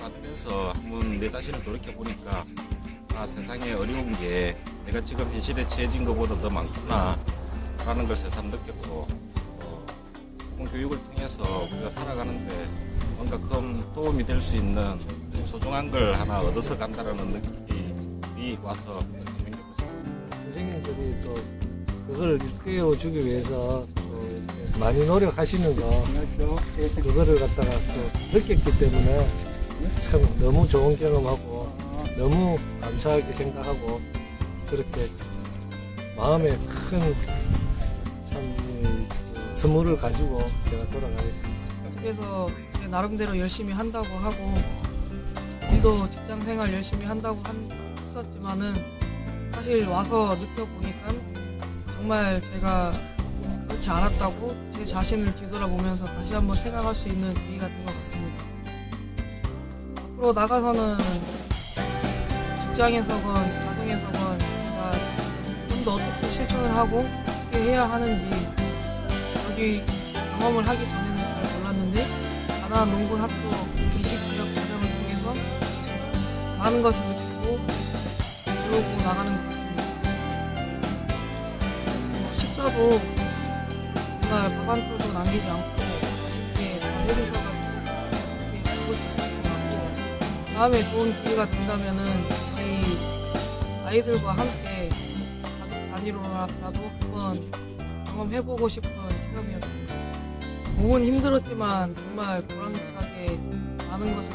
받으면서 한번 내 자신을 돌이켜 보니까 아 세상에 어려운 게 내가 지금 현실에 처해진 것보다 더 많구나 라는 걸 새삼 느꼈고 어, 교육을 통해서 우리가 살아가는데 뭔가 큰 도움이 될 수 있는 소중한 걸 하나 얻어서 간다라는 느낌이 와서 같습니다. 선생님 들이 또 그걸 일깨워주기 위해서 많이 노력하시는 거 그거를 갖다가 또 느꼈기 때문에 참 너무 좋은 경험하고 너무 감사하게 생각하고 그렇게 마음에 큰참 선물을 가지고 제가 돌아가겠습니다. 그래서 제 나름대로 열심히 한다고 하고 일도 직장 생활 열심히 한다고 한- 했었지만은 사실 와서 느껴보니까 정말 제가 그렇지 않았다고 제 자신을 뒤돌아보면서 다시 한번 생각할 수 있는 계기가 된 것 같습니다. 앞으로 나가서는 직장에서건 가정에서건 제가 좀더 어떻게 실천을 하고 어떻게 해야 하는지 여기 경험을 하기 전에는 잘 몰랐는데 가나안 농군 학교 이식교육 과정을 통해서 많은 것을 느끼고 배우고 나가는 것 같습니다. 어, 식사도 정말 밥한 톨도 남기지 않고 맛있게 잘 해주셔가 다음에 좋은 기회가 된다면은 저희 아이들과 함께 가족 단위로라도 한번 경험해보고 싶은 체험이었습니다. 몸은 힘들었지만 정말 보람차게 많은 것을